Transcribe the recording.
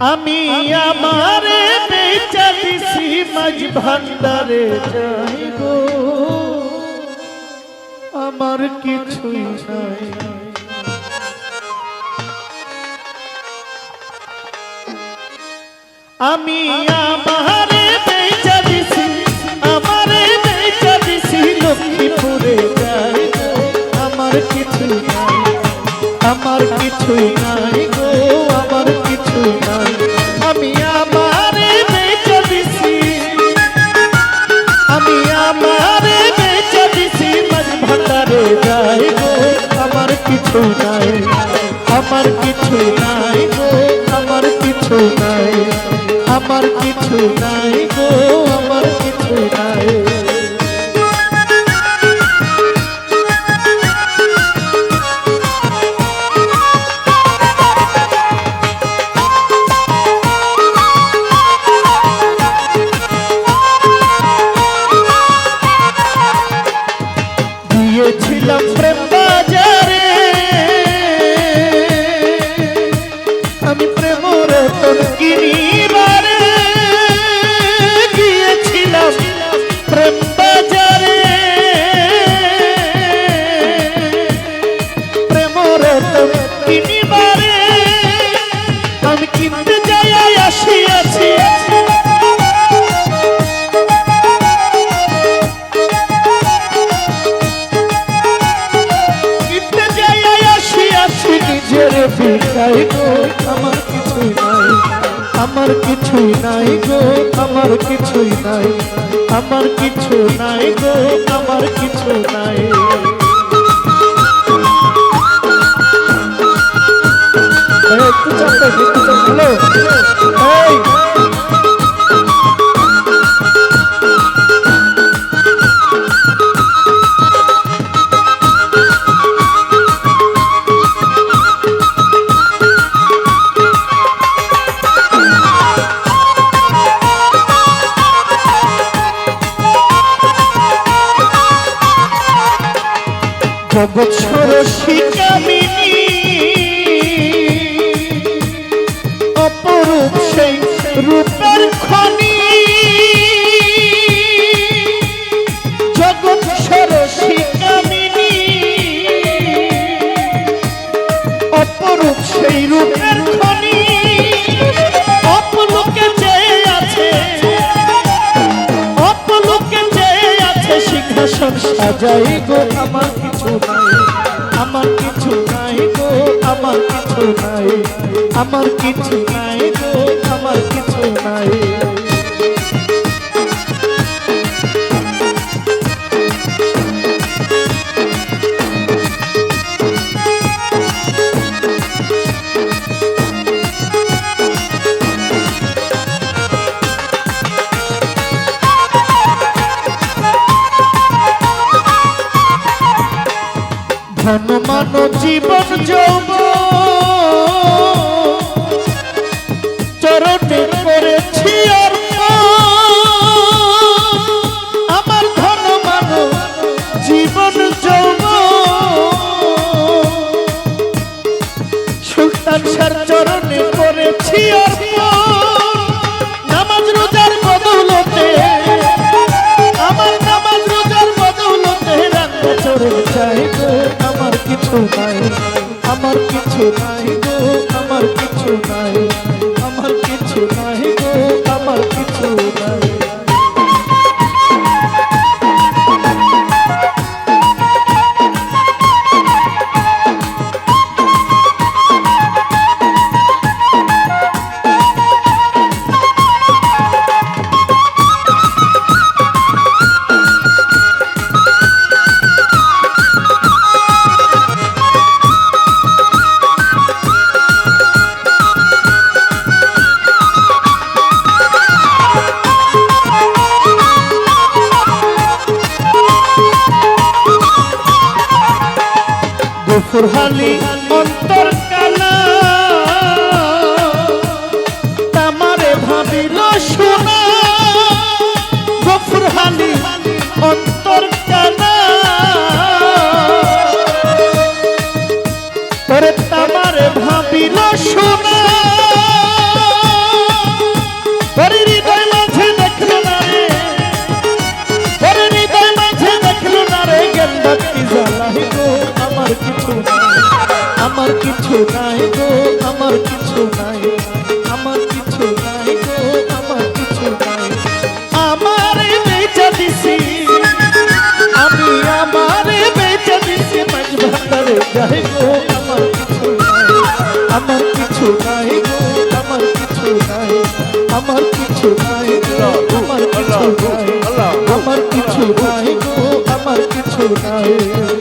আমি আমারে বেচা দিছি মাঝ ভান্ডারে যাই গো আমার কিছুই নাই। আমি আমারে বেচা দিছি আমারে বেচা দিছি লক্ষ্মীপুরে। যাই আমার কিছুই নাই আমার কিছুই আমি আমারে আমি আমারে বেচা দিছি আমার কিছু আমার কিছু নাই গো, আমার কিছু নাই, আমার কিছু নাই গো। গো, আমার কিছুই নাই। আমার কিছুই নাই গো, আমার কিছুই নাই। আমার কিছু নাই গো, আমার কিছু নাই। জগৎ শিকামিনী কামিনী। অপরূপ সেই রূপের খনি। সিংহাসন সাজাই গো, আমার কিছু নাই। আমার কিছু নাই গো, আমার কিছু নাই। আমার কিছু নাই গো, আমার কিছু নাই। ধন মান, জীবন যৌব চরণে করেছি। আমার ধন মান, জীবন যৌব সুলতান সার চরণে করেছি। চড়ে চাই গো, আমার কিছু নাই। আমার কিছু নাই গো, আমার কিছু নাই। আমার কিছু নাই গো, আমার কিছু ফুরহালি অন্তর কানা তামারে ভাবিল সোনা ফুরহালি অন্তর কানা তোরে তামারে ভাবিল সোনা Let's go. আমার কিছু নাই গো আমার কিছু নাই আমার কিছু নাই গো আমার কিছু নাই আমারে বেচা দিছি আমি আমারে বেচা দিছি মাঝ ভান্ডারে যাই গো আমার কিছু নাই আমার কিছু নাই গো আমার কিছু নাই আমার কিছু নাই গো আমার কিছু নাই আমার কিছু নাই গো আমার কিছু নাই